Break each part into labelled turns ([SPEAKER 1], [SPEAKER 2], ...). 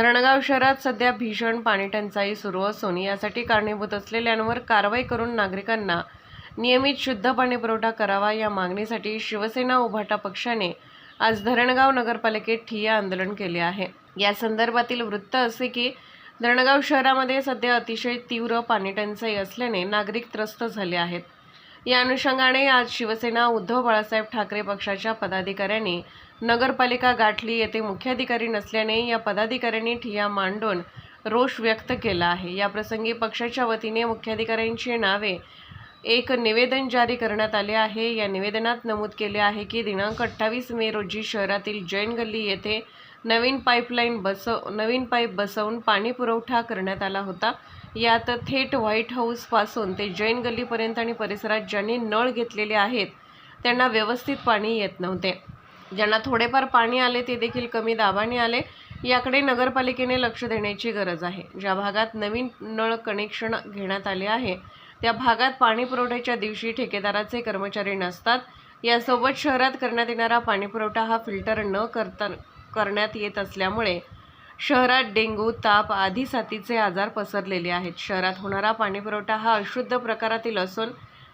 [SPEAKER 1] धरणगाव शहरात सध्या भीषण पाणीटंचाई सुरू असून यासाठी कारणीभूत असलेल्यांवर कारवाई करून नागरिकांना नियमित शुद्ध पाणी पुरवठा करावा या मागणीसाठी शिवसेना उभाटा पक्षाने आज धरणगाव नगरपालिकेत ठिय्या आंदोलन केले आहे. या संदर्भातील वृत्त असे की धरणगाव शहरामध्ये सध्या अतिशय तीव्र पाणीटंचाई असल्याने नागरिक त्रस्त झाले आहेत. या अनुषंगाने आज शिवसेना उद्धव बाळासाहेब ठाकरे पक्षाच्या पदाधिकाऱ्यांनी नगरपालिका गाठली. येथे मुख्याधिकारी नसल्याने या पदाधिकाऱ्यांनी ठिया मांडून रोष व्यक्त केला आहे. या प्रसंगी पक्षाच्या वतीने मुख्याधिकाऱ्यांची नावे एक निवेदन जारी करण्यात आले आहे. या निवेदनात नमूद केले आहे की दिनांक अठ्ठावीस मे रोजी शहरातील जैन गल्ली येथे नवीन पाईपलाईन बसव नवीन पाईप बसवून पाणी पुरवठा करण्यात आला होता. यात थेट व्हाईट हाऊसपासून ते जैन गल्लीपर्यंत आणि परिसरात ज्यांनी नळ घेतलेले आहेत त्यांना व्यवस्थित पाणी येत नव्हते. ज्यांना थोडेफार पाणी आले ते देखील कमी दाबाने आले. याकडे नगरपालिकेने लक्ष देण्याची गरज आहे. ज्या भागात नवीन नळ कनेक्शन घेण्यात आले आहे त्या भागात पाणी पुरवठ्याच्या दिवशी ठेकेदाराचे कर्मचारी नसतात. यासोबत शहरात करण्यात येणारा पाणीपुरवठा हा फिल्टर न करता करण्यात येत असल्यामुळे शहरात डेंगू ताप आदी साथीचे आजार पसरलेले आहेत. शहरात होणारा पाणीपुरवठा हा अशुद्ध प्रकारातील असून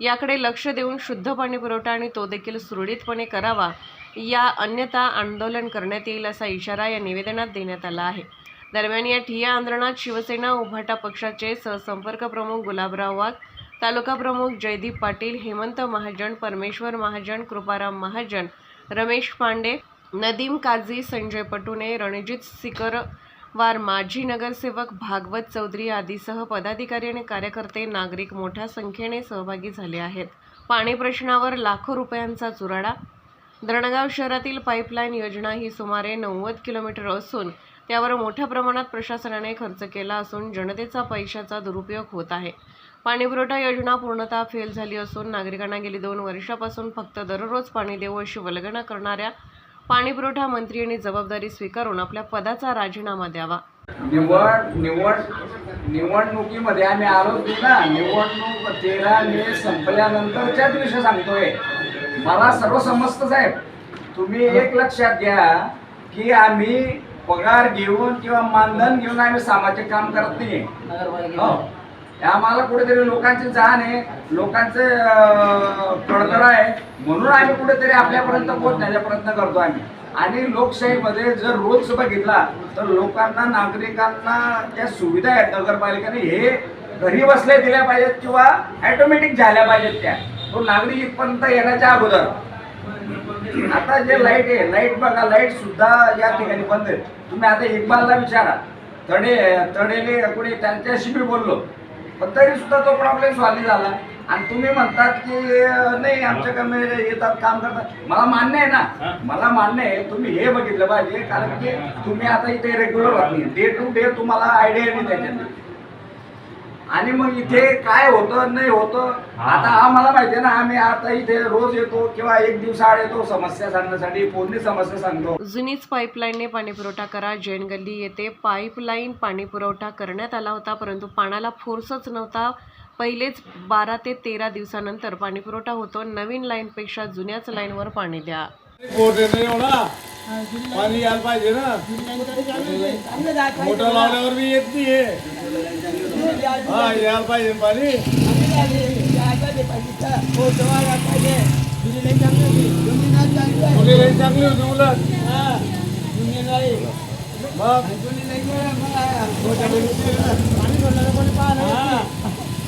[SPEAKER 1] याकडे लक्ष देऊन शुद्ध पाणीपुरवठा आणि तो देखील सुरळीतपणे करावा या अन्यथा आंदोलन करण्यात येईल असा इशारा या निवेदनात देण्यात आला आहे. दरम्यान या ठिया आंदोलनात शिवसेना उभाटा पक्षाचे सहसंपर्क प्रमुख गुलाबराव वाघ तालुका प्रमुख जयदीप पाटील हेमंत महाजन परमेश्वर महाजन कृपाराम महाजन रमेश पांडे नदीम काझी संजय पटुने रणजित सिकरवार माजी नगरसेवक भागवत चौधरी आदीसह पदाधिकारी आणि कार्यकर्ते नागरिक मोठ्या संख्येने सहभागी झाले आहेत. पाणी प्रश्नावर लाखो रुपयांचा चुराडा. धरणगाव शहरातील पाईपलाईन योजना ही सुमारे नव्वद किलोमीटर असून त्यावर मोठ्या प्रमाणात प्रशासनाने खर्च केला असून जनतेचा पैशाचा दुरुपयोग होत आहे. पाणीपुरवठा योजना पूर्णतः फेल झाली असून नागरिकांना गेली दोन वर्षापासून फक्त दररोज पाणी देऊ अशी वल्गना करणाऱ्या पाणीपुरवठा मंत्री यांनी जबाबदारी स्वीकारून आपल्या पदाचा राजीनामा द्यावा.
[SPEAKER 2] निवड निवड निवडणुकीमध्ये आम्ही आलो होतो ना निवडणूक तेरा मे संपल्यानंतरच्या दिवशी सांगतोय. मला सर्व समजतं साहेब. तुम्ही एक लक्षात घ्या की आम्ही पगार घेऊन किंवा मानधन घेऊन आम्ही सामाजिक काम करत नाही. हो. आम्हाला कुठेतरी लोकांची जाण आहे. लोकांचे कळतळ आहे. म्हणून आम्ही कुठेतरी आपल्यापर्यंत पोहोचण्याचा प्रयत्न करतो आम्ही. आणि लोकशाहीमध्ये जर रोल्स बघितला तर लोकांना नागरिकांना ज्या सुविधा आहेत नगरपालिकेने. हे घरी बसल्या दिल्या पाहिजेत किंवा ॲटोमॅटिक झाल्या पाहिजेत त्या. तो नागरिक इथपर्यंत येण्याच्या अगोदर. आता जे लाइट आहे लाइट बघा लाइट सुद्धा या ठिकाणी बंद आहे. तुम्ही आता इकबालला विचारा. तडे तडेले कुणी त्यांच्याशी मी बोललो. पण तरी सुद्धा तो प्रॉब्लेम सॉल्व्ह झाला. आणि तुम्ही म्हणतात की नाही आमच्याकडनं येतात काम करतात. मला मान्य आहे ना. मला मान्य आहे तुम्ही हे बघितलं पाहिजे कारण की तुम्ही आता इथे रेग्युलर नाही डे टू डे तुम्हाला आयडिया नाही आणि मग इथे काय होतं नाही होतं आता आम्हाला माहिती आहे ना आम्ही आता इथे रोज येतो किंवा एक दिवसाआड येतो समस्या सांगण्यासाठी कोणती समस्या सांगतो.
[SPEAKER 1] जुनीच पाईपलाईनने पाणीपुरवठा करा जैन गल्ली येथे पाईपलाईन पाणीपुरवठा करण्यात आला होता परंतु पाण्याला फोर्सच नव्हता. पहिलेच बारा ते तेरा दिवसानंतर पाणीपुरवठा होतो. नवीन लाईनपेक्षा जुन्याच लाईनवर पाणी द्या.
[SPEAKER 3] पाणी यायला पाहिजे ना. मोटर लावल्यावर मी येत नाही हे. हा यायला पाहिजे ना पाणी. चांगली होती उलट. मग?